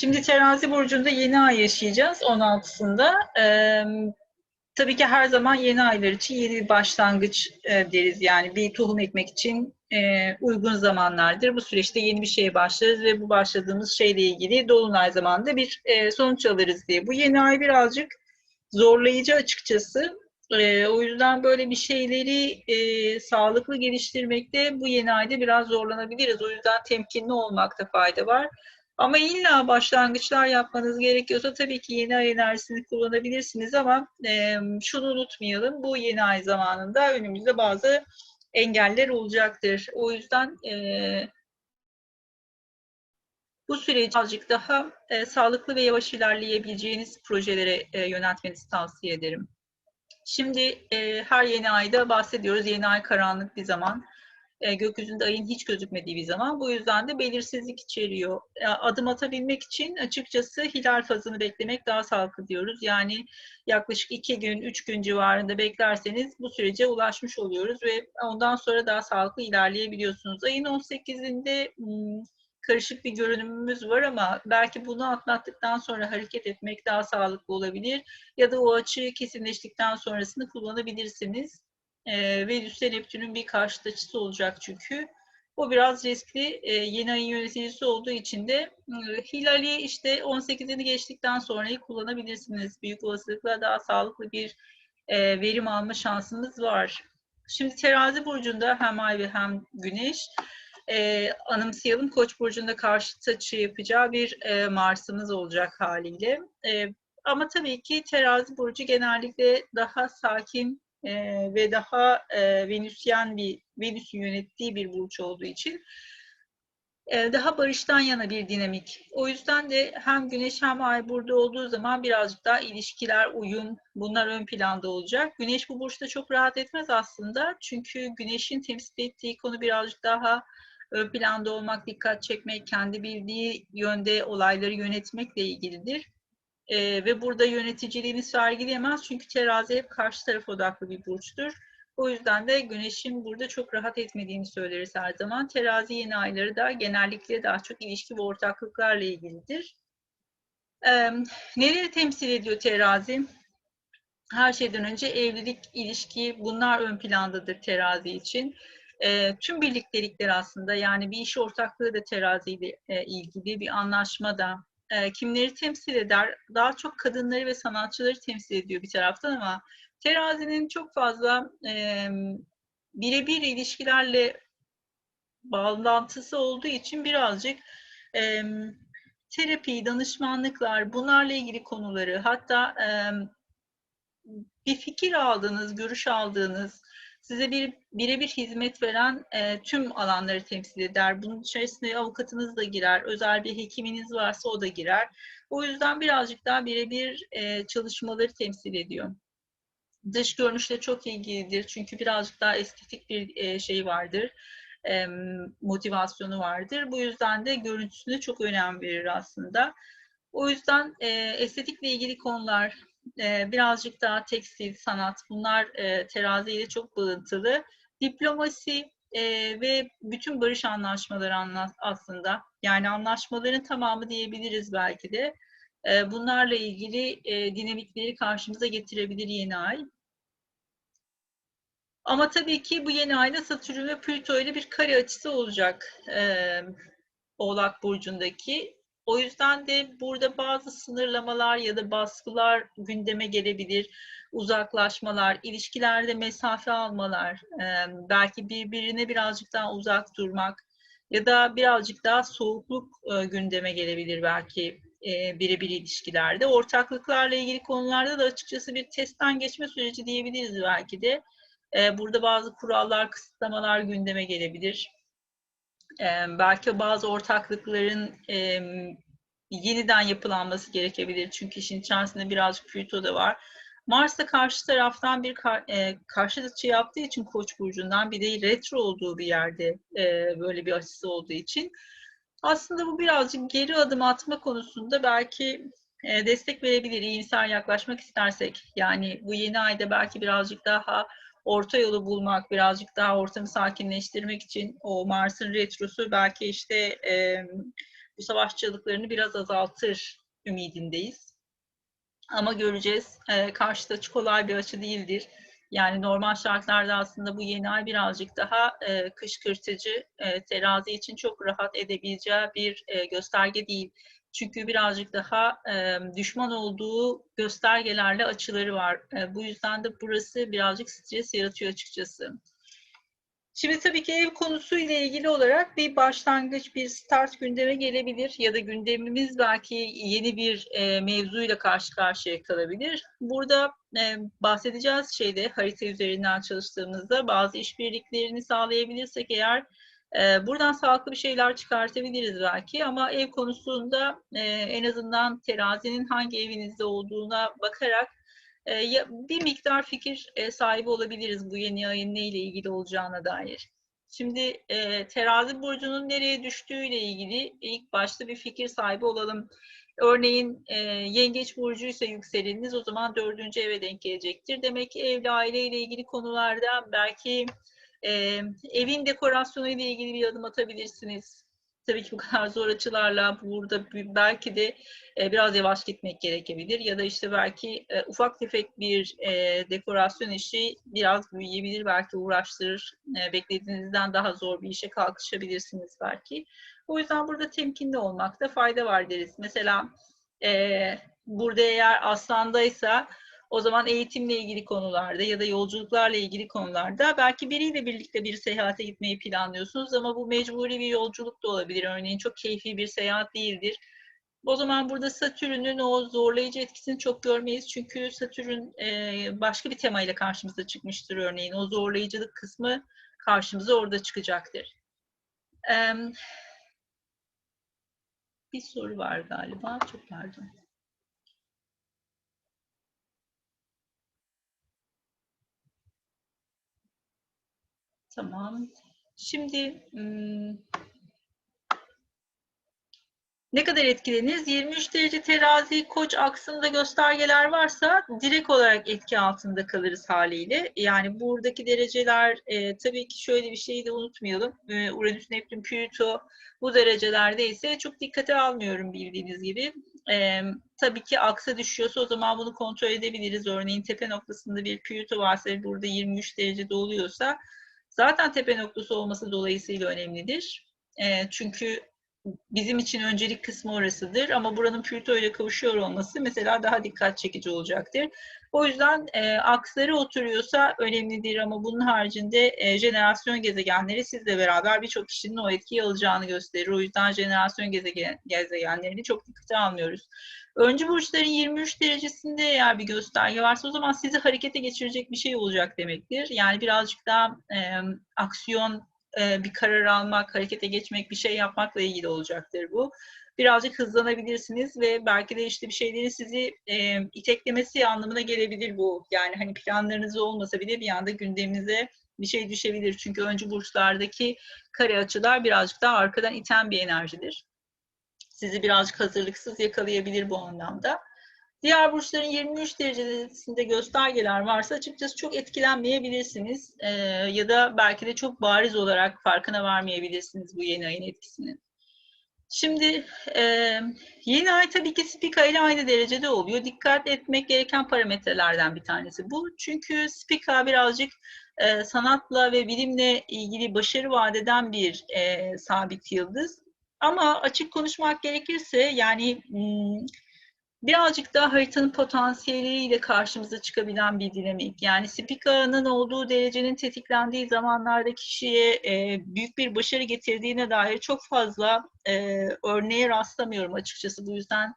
Şimdi terazi burcunda yeni ay yaşayacağız 16'sında. Ee, tabii ki her zaman yeni aylar için yeni bir başlangıç e, deriz. Yani bir tohum ekmek için e, uygun zamanlardır. Bu süreçte yeni bir şeye başlarız ve bu başladığımız şeyle ilgili dolunay zamanında bir e, sonuç alırız diye. Bu yeni ay birazcık zorlayıcı açıkçası. E, o yüzden böyle bir şeyleri e, sağlıklı geliştirmekte bu yeni ayda biraz zorlanabiliriz. O yüzden temkinli olmakta fayda var. Ama illa başlangıçlar yapmanız gerekiyorsa tabii ki yeni ay enerjisini kullanabilirsiniz ama e, şunu unutmayalım. Bu yeni ay zamanında önümüzde bazı engeller olacaktır. O yüzden e, bu süreci azıcık daha e, sağlıklı ve yavaş ilerleyebileceğiniz projelere e, yöneltmenizi tavsiye ederim. Şimdi e, her yeni ayda bahsediyoruz. Yeni ay karanlık bir zaman e, gökyüzünde ayın hiç gözükmediği bir zaman. Bu yüzden de belirsizlik içeriyor. E, adım atabilmek için açıkçası hilal fazını beklemek daha sağlıklı diyoruz. Yani yaklaşık iki gün, üç gün civarında beklerseniz bu sürece ulaşmış oluyoruz ve ondan sonra daha sağlıklı ilerleyebiliyorsunuz. Ayın 18'inde hmm, karışık bir görünümümüz var ama belki bunu atlattıktan sonra hareket etmek daha sağlıklı olabilir ya da o açığı kesinleştikten sonrasını kullanabilirsiniz e, Venüs'te Neptün'ün bir karşıt açısı olacak çünkü. O biraz riskli. E, yeni ayın yöneticisi olduğu için de e, hilali işte 18'ini geçtikten sonrayı kullanabilirsiniz. Büyük olasılıkla daha sağlıklı bir e, verim alma şansınız var. Şimdi terazi burcunda hem ay ve hem güneş e, anımsayalım Koç burcunda karşıt açı yapacağı bir e, Mars'ımız olacak haliyle. E, ama tabii ki terazi burcu genellikle daha sakin e, ve daha e, Venüsyen bir Venüs'ün yönettiği bir burç olduğu için e, daha barıştan yana bir dinamik. O yüzden de hem Güneş hem Ay burada olduğu zaman birazcık daha ilişkiler, uyum bunlar ön planda olacak. Güneş bu burçta çok rahat etmez aslında. Çünkü Güneş'in temsil ettiği konu birazcık daha ön planda olmak, dikkat çekmek, kendi bildiği yönde olayları yönetmekle ilgilidir e, ve burada yöneticiliğini sergileyemez çünkü terazi hep karşı taraf odaklı bir burçtur. O yüzden de güneşin burada çok rahat etmediğini söyleriz her zaman. Terazi yeni ayları da genellikle daha çok ilişki ve ortaklıklarla ilgilidir. Ee, neleri temsil ediyor terazi? Her şeyden önce evlilik, ilişki bunlar ön plandadır terazi için. E, tüm birliktelikler aslında yani bir iş ortaklığı da teraziyle e, ilgili bir anlaşma da e, kimleri temsil eder? Daha çok kadınları ve sanatçıları temsil ediyor bir taraftan ama terazinin çok fazla e, birebir ilişkilerle bağlantısı olduğu için birazcık e, terapi, danışmanlıklar, bunlarla ilgili konuları hatta e, bir fikir aldığınız, görüş aldığınız, size bir birebir hizmet veren e, tüm alanları temsil eder. Bunun içerisinde avukatınız da girer, özel bir hekiminiz varsa o da girer. O yüzden birazcık daha birebir e, çalışmaları temsil ediyor. Dış görünüşle çok ilgilidir çünkü birazcık daha estetik bir e, şey vardır, e, motivasyonu vardır. Bu yüzden de görüntüsüne çok önem verir aslında. O yüzden e, estetikle ilgili konular, e, birazcık daha tekstil, sanat bunlar e, terazi ile çok bağıntılı. Diplomasi e, ve bütün barış anlaşmaları anla, aslında yani anlaşmaların tamamı diyebiliriz belki de. E, bunlarla ilgili dinamikleri karşımıza getirebilir yeni ay. Ama tabii ki bu yeni ayda Satürn ve Plüto ile bir kare açısı olacak. E, Oğlak Burcu'ndaki o yüzden de burada bazı sınırlamalar ya da baskılar gündeme gelebilir. Uzaklaşmalar, ilişkilerde mesafe almalar, belki birbirine birazcık daha uzak durmak ya da birazcık daha soğukluk gündeme gelebilir belki birebir ilişkilerde. Ortaklıklarla ilgili konularda da açıkçası bir testten geçme süreci diyebiliriz belki de. Burada bazı kurallar, kısıtlamalar gündeme gelebilir belki bazı ortaklıkların yeniden yapılanması gerekebilir. Çünkü işin içerisinde birazcık Plüto da var. Mars da karşı taraftan bir kar, e, karşı açı yaptığı için Koç burcundan bir de retro olduğu bir yerde e, böyle bir açısı olduğu için aslında bu birazcık geri adım atma konusunda belki e, destek verebilir iyimser yaklaşmak istersek. Yani bu yeni ayda belki birazcık daha orta yolu bulmak, birazcık daha ortamı sakinleştirmek için o Mars'ın retrosu belki işte e, bu savaşçılıklarını biraz azaltır ümidindeyiz. Ama göreceğiz. E, karşıda açı kolay bir açı değildir. Yani normal şartlarda aslında bu yeni ay birazcık daha e, kışkırtıcı, e, terazi için çok rahat edebileceği bir e, gösterge değil. Çünkü birazcık daha düşman olduğu göstergelerle açıları var. Bu yüzden de burası birazcık stres yaratıyor açıkçası. Şimdi tabii ki ev konusuyla ilgili olarak bir başlangıç, bir start gündeme gelebilir ya da gündemimiz belki yeni bir mevzuyla karşı karşıya kalabilir. Burada bahsedeceğiz şeyde harita üzerinden çalıştığımızda bazı işbirliklerini sağlayabilirsek eğer e, buradan sağlıklı bir şeyler çıkartabiliriz belki ama ev konusunda e, en azından terazinin hangi evinizde olduğuna bakarak e, bir miktar fikir e, sahibi olabiliriz bu yeni ayın neyle ilgili olacağına dair. Şimdi terazi burcunun nereye düştüğüyle ilgili ilk başta bir fikir sahibi olalım. Örneğin yengeç burcuysa yükseleniniz o zaman dördüncü eve denk gelecektir. Demek ki evli aileyle ilgili konularda belki e, evin dekorasyonu ile ilgili bir adım atabilirsiniz. Tabii ki bu kadar zor açılarla burada belki de e, biraz yavaş gitmek gerekebilir ya da işte belki e, ufak tefek bir e, dekorasyon işi biraz büyüyebilir, belki uğraştırır. E, beklediğinizden daha zor bir işe kalkışabilirsiniz belki. O yüzden burada temkinli olmakta fayda var deriz. Mesela e, burada eğer aslandaysa o zaman eğitimle ilgili konularda ya da yolculuklarla ilgili konularda belki biriyle birlikte bir seyahate gitmeyi planlıyorsunuz ama bu mecburi bir yolculuk da olabilir. Örneğin çok keyfi bir seyahat değildir. O zaman burada Satürn'ün o zorlayıcı etkisini çok görmeyiz. Çünkü Satürn başka bir temayla karşımıza çıkmıştır örneğin. O zorlayıcılık kısmı karşımıza orada çıkacaktır. Bir soru var galiba. Çok pardon. Tamam. Şimdi ne kadar etkileniriz? 23 derece terazi koç aksında göstergeler varsa direkt olarak etki altında kalırız haliyle. Yani buradaki dereceler e, tabii ki şöyle bir şeyi de unutmayalım. E, Uranüs, Neptün, Plüto bu derecelerde ise çok dikkate almıyorum bildiğiniz gibi. E, tabii ki aksa düşüyorsa o zaman bunu kontrol edebiliriz. Örneğin tepe noktasında bir Plüto varsa burada 23 derecede oluyorsa zaten tepe noktası olması dolayısıyla önemlidir. E, çünkü bizim için öncelik kısmı orasıdır ama buranın Plüto ile kavuşuyor olması mesela daha dikkat çekici olacaktır. O yüzden e, aksları oturuyorsa önemlidir ama bunun haricinde e, jenerasyon gezegenleri sizle beraber birçok kişinin o etkiyi alacağını gösterir. O yüzden jenerasyon gezegen, gezegenlerini çok dikkate almıyoruz. Öncü burçların 23 derecesinde eğer bir gösterge varsa o zaman sizi harekete geçirecek bir şey olacak demektir. Yani birazcık daha e, aksiyon, e, bir karar almak, harekete geçmek, bir şey yapmakla ilgili olacaktır bu. Birazcık hızlanabilirsiniz ve belki de işte bir şeyleri sizi e, iteklemesi anlamına gelebilir bu. Yani hani planlarınız olmasa bile bir anda gündeminize bir şey düşebilir. Çünkü öncü burçlardaki kare açılar birazcık daha arkadan iten bir enerjidir sizi birazcık hazırlıksız yakalayabilir bu anlamda. Diğer burçların 23 derecesinde göstergeler varsa açıkçası çok etkilenmeyebilirsiniz ee, ya da belki de çok bariz olarak farkına varmayabilirsiniz bu yeni ayın etkisinin. Şimdi e, yeni ay tabii ki Spika ile aynı derecede oluyor. Dikkat etmek gereken parametrelerden bir tanesi bu. Çünkü Spika birazcık e, sanatla ve bilimle ilgili başarı vadeden bir e, sabit yıldız. Ama açık konuşmak gerekirse yani birazcık daha haritanın potansiyeliyle karşımıza çıkabilen bir dinamik. Yani Spika'nın olduğu derecenin tetiklendiği zamanlarda kişiye e, büyük bir başarı getirdiğine dair çok fazla e, örneğe rastlamıyorum açıkçası. Bu yüzden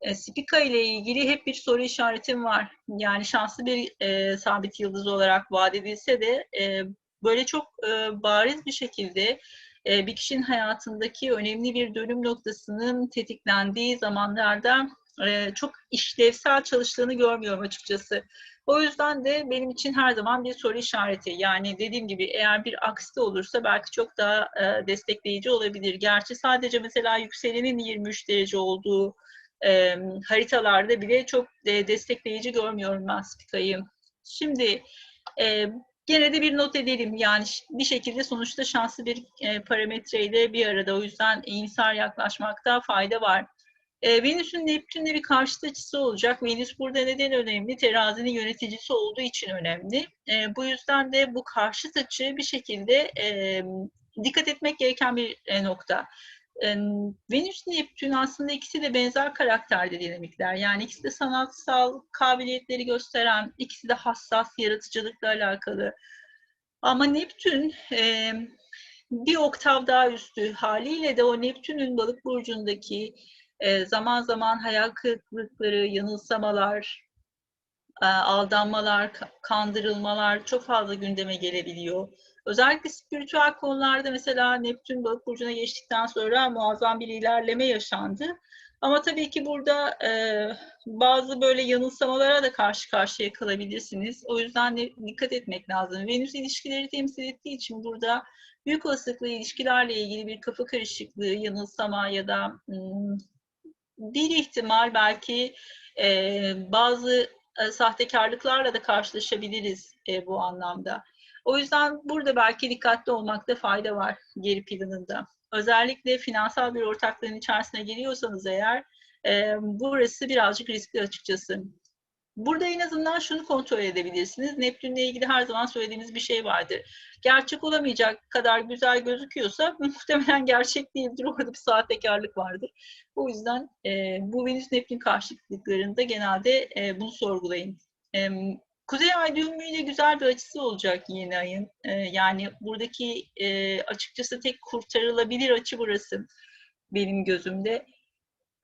e, Spika ile ilgili hep bir soru işaretim var. Yani şanslı bir e, sabit yıldız olarak vaat edilse de e, böyle çok e, bariz bir şekilde e, bir kişinin hayatındaki önemli bir dönüm noktasının tetiklendiği zamanlarda e, çok işlevsel çalıştığını görmüyorum açıkçası. O yüzden de benim için her zaman bir soru işareti. Yani dediğim gibi eğer bir aksi olursa belki çok daha e, destekleyici olabilir. Gerçi sadece mesela yükselenin 23 derece olduğu e, haritalarda bile çok de destekleyici görmüyorum ben Spika'yı. Şimdi e, gene de bir not edelim. Yani bir şekilde sonuçta şanslı bir e, parametreyle bir arada. O yüzden iyimser yaklaşmakta fayda var. E, Venüs'ün Neptün'le bir karşıt açısı olacak. Venüs burada neden önemli? Terazinin yöneticisi olduğu için önemli. E, bu yüzden de bu karşıt açı bir şekilde e, dikkat etmek gereken bir e, nokta. E, Venüs Neptün aslında ikisi de benzer karakterde dinamikler. Yani ikisi de sanatsal kabiliyetleri gösteren, ikisi de hassas yaratıcılıkla alakalı. Ama Neptün e, bir oktav daha üstü haliyle de o Neptün'ün balık burcundaki zaman zaman hayal kırıklıkları, yanılsamalar, e, aldanmalar, ka- kandırılmalar çok fazla gündeme gelebiliyor. Özellikle spiritüel konularda mesela Neptün balık burcuna geçtikten sonra muazzam bir ilerleme yaşandı. Ama tabii ki burada e, bazı böyle yanılsamalara da karşı karşıya kalabilirsiniz. O yüzden de dikkat etmek lazım. Venüs ilişkileri temsil ettiği için burada büyük olasılıkla ilişkilerle ilgili bir kafa karışıklığı, yanılsama ya da hmm, bir ihtimal belki e, bazı e, sahtekarlıklarla da karşılaşabiliriz e, bu anlamda. O yüzden burada belki dikkatli olmakta fayda var geri planında. Özellikle finansal bir ortaklığın içerisine giriyorsanız eğer e, burası birazcık riskli açıkçası. Burada en azından şunu kontrol edebilirsiniz. Neptünle ilgili her zaman söylediğimiz bir şey vardır. Gerçek olamayacak kadar güzel gözüküyorsa muhtemelen gerçek değildir. Orada bir sahtekarlık vardır. O yüzden e, bu Venüs Neptün karşıtlıklarında genelde e, bunu sorgulayın. E, Kuzey Ay düğümüyle güzel bir açısı olacak yeni ayın. E, yani buradaki e, açıkçası tek kurtarılabilir açı burası benim gözümde.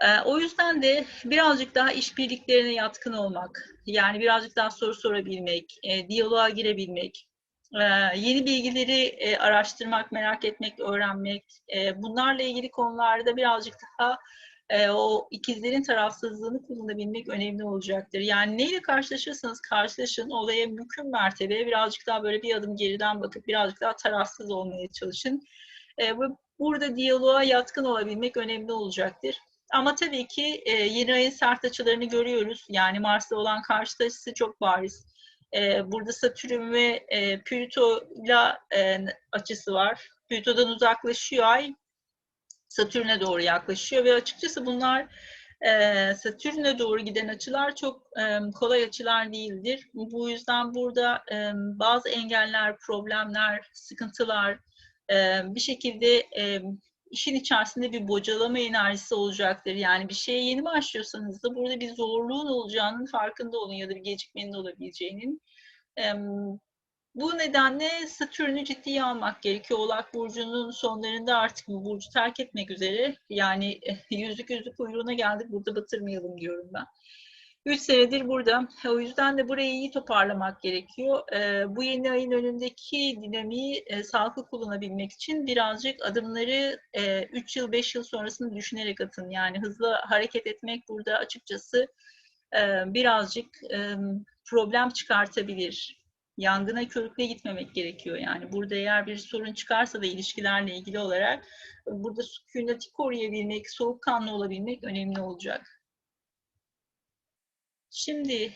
E, o yüzden de birazcık daha işbirliklerine yatkın olmak, yani birazcık daha soru sorabilmek, e, diyaloğa girebilmek, e, yeni bilgileri e, araştırmak, merak etmek, öğrenmek, e, bunlarla ilgili konularda birazcık daha e, o ikizlerin tarafsızlığını kullanabilmek önemli olacaktır. Yani neyle karşılaşırsanız karşılaşın, olaya mümkün mertebe birazcık daha böyle bir adım geriden bakıp birazcık daha tarafsız olmaya çalışın. E, bu, burada diyaloğa yatkın olabilmek önemli olacaktır. Ama tabii ki e, yeni ayın sert açılarını görüyoruz. Yani Mars'ta olan karşıt açısı çok bariz. E, burada Satürn ve e, Plüto'yla e, açısı var. Plüto'dan uzaklaşıyor ay, Satürn'e doğru yaklaşıyor ve açıkçası bunlar e, Satürn'e doğru giden açılar çok e, kolay açılar değildir. Bu yüzden burada e, bazı engeller, problemler, sıkıntılar e, bir şekilde e, işin içerisinde bir bocalama enerjisi olacaktır. Yani bir şeye yeni başlıyorsanız da burada bir zorluğun olacağının farkında olun ya da bir gecikmenin olabileceğinin. Bu nedenle Satürn'ü ciddiye almak gerekiyor. Oğlak Burcu'nun sonlarında artık bu burcu terk etmek üzere. Yani yüzlük yüzlük kuyruğuna geldik. Burada batırmayalım diyorum ben. 3 senedir burada. O yüzden de burayı iyi toparlamak gerekiyor. bu yeni ayın önündeki dinamiği e, sağlıklı kullanabilmek için birazcık adımları 3 yıl 5 yıl sonrasını düşünerek atın. Yani hızlı hareket etmek burada açıkçası birazcık problem çıkartabilir yangına körükle gitmemek gerekiyor yani. Burada eğer bir sorun çıkarsa da ilişkilerle ilgili olarak burada sükuneti koruyabilmek, soğukkanlı olabilmek önemli olacak. Şimdi